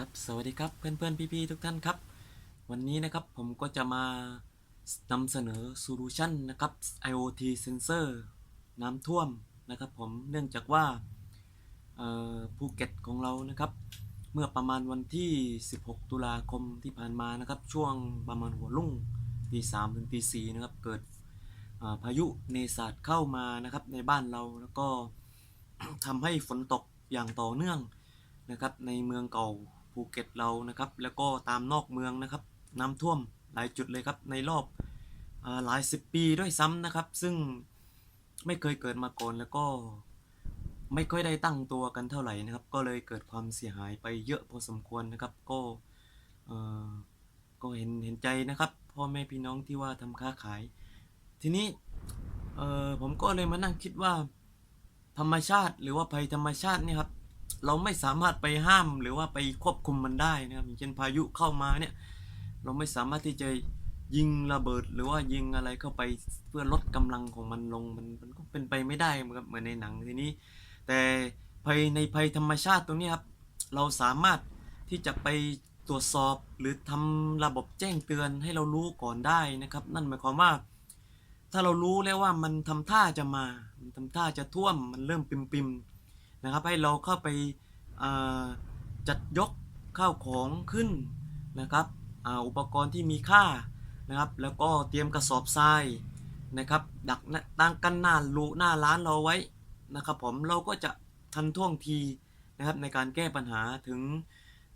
ครับสวัสดีครับเพื่อนๆ พี่ๆ ทุกท่านครับ วันนี้นะครับผมก็จะมานำเสนอโซลูชันนะครับ IoT sensor น้ำท่วมนะครับผมเนื่องจากว่าภูเก็ตของเรานะครับ เมื่อประมาณวันที่ 16 ตุลาคมที่ผ่านมานะครับ ช่วงประมาณหัวรุ่งตี3ถึงตี4นะครับเกิดพายุเนศาสตร์เข้ามานะครับในบ้านเราแล้วก็ทำให้ฝนตกอย่างต่อเนื่องนะครับในเมืองเก่า ภูเก็ตเรานะครับ แล้วก็ตามนอกเมืองนะครับน้ำท่วมหลายจุดเลยครับในรอบอหลายสิบปีด้วยซ้ำนะครับ ซึ่งไม่เคยเกิดมาก่อนแล้วก็ไม่ค่อยได้ตั้งตัวกันเท่าไหร่นะครับ ก็เลยเกิดความเสียหายไปเยอะพอสมควรนะครับ ก็ก็เห็นเห็นใจนะครับพ่อแม่พี่น้องที่ว่าทำค้าขาย ทีนี้ผมก็เลยมานั่งคิดว่า ธรรมชาติหรือว่าภัยธรรมชาติเนี่ยครับ เราไม่สามารถไปห้ามหรือว่าไปควบคุมมันได้นะครับอย่างเช่นพายุเข้ามาเนี่ยเราไม่สามารถที่จะยิงระเบิดหรือว่ายิงอะไรเข้าไปเพื่อลดกำลังของมันลงมันมันก็เป็นไปไม่ได้เหมือนกับเหมือนในหนังทีนี้ แต่ภัยในภัยธรรมชาติตรงนี้ครับเราสามารถที่จะไปตรวจสอบหรือทำระบบแจ้งเตือนให้เรารู้ก่อนได้นะครับ นั่นหมายความว่า ถ้าเรารู้แล้วว่ามันทำท่าจะมา มันทำท่าจะท่วมมันเริ่มปิมปิม นะครับ ให้เราเข้าไปจัดยกข้าวของขึ้นนะครับออุปกรณ์ที่มีค่านะครับ แล้วก็เตรียมกระสอบทรายนะครับ ดักตั้งกันหน้ารูหน้าร้านเราไว้นะครับผมเราก็จะทันท่วงทีนะครับในการแก้ปัญหาถึง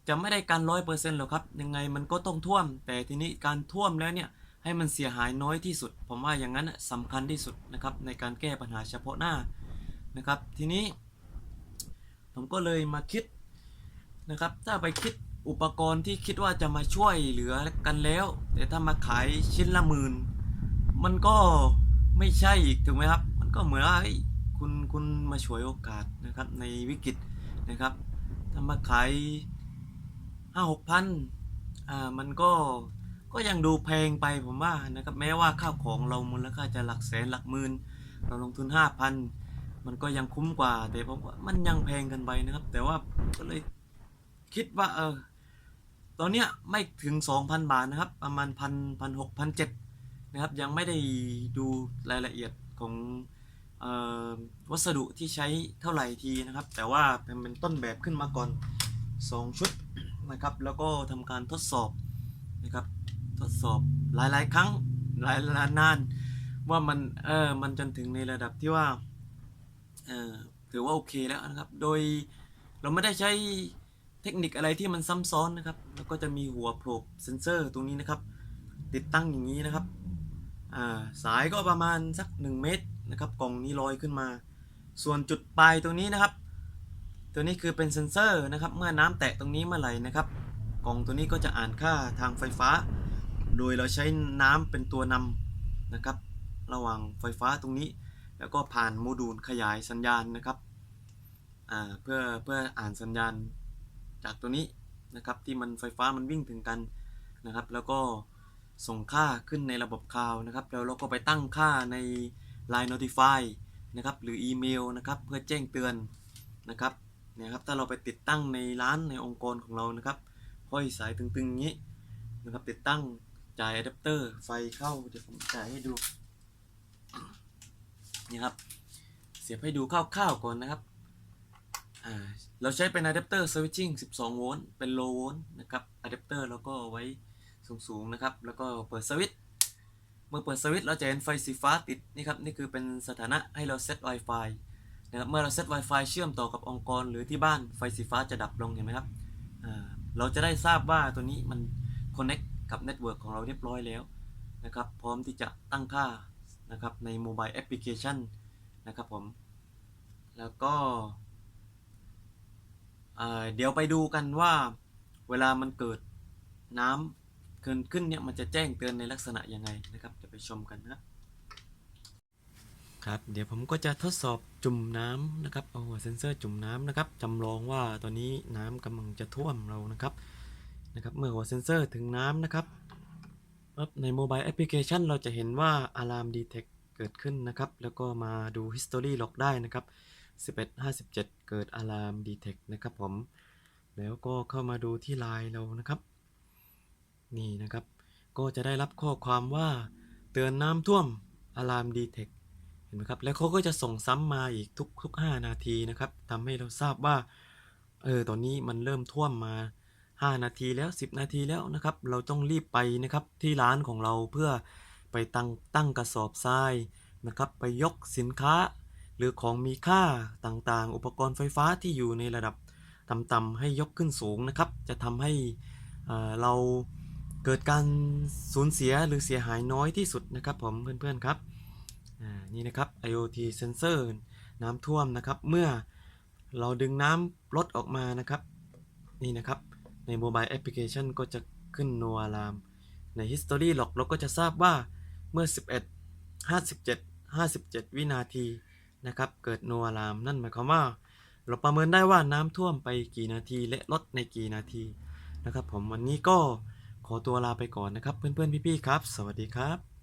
จะไม่ได้การร้อยเปอร์เซ็นต์หรอกครับ ยังไงมันก็ต้องท่วม แต่ทีนี้การท่วมแล้วเนี่ยให้มันเสียหายน้อยที่สุด ผมว่าอย่างนั้นน่ะสำคัญที่สุดนะครับในการแก้ปัญหาเฉพาะหน้านะครับ ทีนี้ ผมก็เลยมาคิดนะครับ ถ้าไปคิดอุปกรณ์ที่คิดว่าจะมาช่วยเหลือกันแล้ว แต่ถ้ามาขายชิ้นละหมื่นมันก็ไม่ใช่อีกถูกไหมครับ มันก็เหมือนว่าคุณคุณมาช่วยโอกาสนะครับในวิกฤตนะครับ ถ้ามาขายห้าหกพันอ่ามันก็ก็ยังดูแพงไปผมว่านะครับแม้ว่าข้าวของเรามูลค่าจะหลักแสนหลักหมื่นเราลงทุนห้าพัน มันก็ยังคุ้มกว่า แต่ผมว่ามันยังแพงกันไปนะครับ แต่ว่าก็เลยคิดว่าเออตอนเนี้ยไม่ถึง 2,000 บาทนะครับ ประมาณพันพันหกพันเจ็ดนะครับ ยังไม่ได้ดูรายละเอียดของออวัสดุที่ใช้เท่าไหร่ทีนะครับ แต่ว่าเป็นต้นแบบขึ้นมาก่อน 2 ชุดนะครับ แล้วก็ทำการทดสอบนะครับ ทดสอบหลายๆ ครั้งหลายหลายนาน ว่ามันเออมันจนถึงในระดับที่ว่า ถือว่าโอเคแล้วนะครับ โดยเราไม่ได้ใช้เทคนิคอะไรที่มันซ้ำซ้อนนะครับ แล้วก็จะมีหัวโผล่เซนเซอร์ตรงนี้นะครับ ติดตั้งอย่างนี้นะครับาสายก็ประมาณสัก 1 เมตรนะครับ กล่องนี้ลอยขึ้นมา ส่วนจุดปลายตรงนี้นะครับ ตัวนี้คือเป็นเซนเซอร์นะครับ เมื่อน้ำแตะตรงนี้เมื่อไหร่นะครับ กล่องตัวนี้ก็จะอ่านค่าทางไฟฟ้า โดยเราใช้น้ำเป็นตัวนำนะครับ ระหว่างไฟฟ้าตรงนี้ แล้วก็ผ่านโมดูลขยายสัญญาณนะครับเพื่อเพื่ออ่านสัญญาณจากตัวนี้นะครับที่มันไฟฟ้ามันวิ่งถึงกันนะครับ แล้วก็ส่งค่าขึ้นในระบบคลาวนะครับแล้วเราก็ไปตั้งค่าใน Line Notify นะครับหรืออีเมลนะครับเพื่อแจ้งเตือนนะครับเนี่ยครับถ้าเราไปติดตั้งในร้านในองค์กรของเรานะครับห้อยสายตึงๆอย่างนี้นะครับติดตั้งจ่ายอะแดปเตอร์ไฟเข้าเดี๋ยวผมจ่ายให้ดู นี่ครับ เสียบให้ดูคร่าวๆก่อนนะครับเราใช้เป็นอะแดปเตอร์สวิตชิ่ง12 โวลต์ เป็นโลโวลต์นะครับอะแดปเตอร์แล้วก็ไว้สูงๆนะครับ แล้วก็เปิดสวิตช์ เมื่อเปิดสวิตช์เราจะเห็นไฟสีฟ้าติดนี่ครับ นี่คือเป็นสถานะให้เราเซต Wi-Fi นะครับ เมื่อเราเซต Wi-Fi เชื่อมต่อกับองค์กรหรือที่บ้านไฟสีฟ้าจะดับลงเห็นไหมครับ เราจะได้ทราบว่าตัวนี้มัน Connect กับเน็ตเวิร์กของเราเรียบร้อยแล้วนะครับ พร้อมที่จะตั้งค่า นะครับในโมบายแอปพลิเคชันนะครับผม แล้วก็เดี๋ยวไปดูกันว่าเวลามันเกิดน้ำเกินขึ้นเนี่ยมันจะแจ้งเตือนในลักษณะยังไงนะครับจะไปชมกันนะครับครับเดี๋ยวผมก็จะทดสอบจุ่มน้ำนะครับเอาหัวเซนเซอร์จุ่มน้ำนะครับจำลองว่าตอนนี้น้ำกำลังจะท่วมเรานะครับนะครับเมื่อหัวเซนเซอร์ถึงน้ำนะครับ ปั๊บในโมบายแอปพลิเคชันเราจะเห็นว่า Alarm Detect เกิดขึ้นนะครับ แล้วก็มาดู History Log ได้นะครับ 1157 เกิด Alarm Detect นะครับผม แล้วก็เข้ามาดูที่ไลน์เรานะครับ นี่นะครับ ก็จะได้รับข้อความว่าเตือนน้ำท่วมอะลามดีเทคเห็นไหมครับ แล้วเขาก็จะส่งซ้ำมาอีกทุกทุกห้านาทีนะครับทำให้เราทราบว่า เออ ตอนนี้มันเริ่มท่วมมา 5 นาทีแล้ว 10 นาทีแล้วนะครับ เราต้องรีบไปนะครับที่ร้านของเราเพื่อไปตั้งตั้งกระสอบทรายนะครับไปยกสินค้า หรือของมีค่าต่างๆ อุปกรณ์ไฟฟ้าที่อยู่ในระดับต่ำๆให้ยกขึ้นสูงนะครับ จะทำให้เอ่อเราเกิดการสูญเสียหรือเสียหายน้อยที่สุดนะครับผมเพื่อนๆครับนี่นะครับ IoT sensor น้ำท่วมนะครับ เมื่อเราดึงน้ำลดออกมานะครับ นี่นะครับ ในโมบายแอปพลิเคชันก็จะขึ้นโนอาลาม ใน history log เราก็จะทราบว่าเมื่อ 11 57 57 วินาทีนะครับเกิดโนอาลาม นั่นหมายความว่า เราประเมินได้ว่าน้ำท่วมไปกี่นาทีและลดในกี่นาทีนะครับผมวันนี้ก็ขอตัวลาไปก่อนนะครับ เพื่อนๆ พี่ๆ ครับ สวัสดีครับ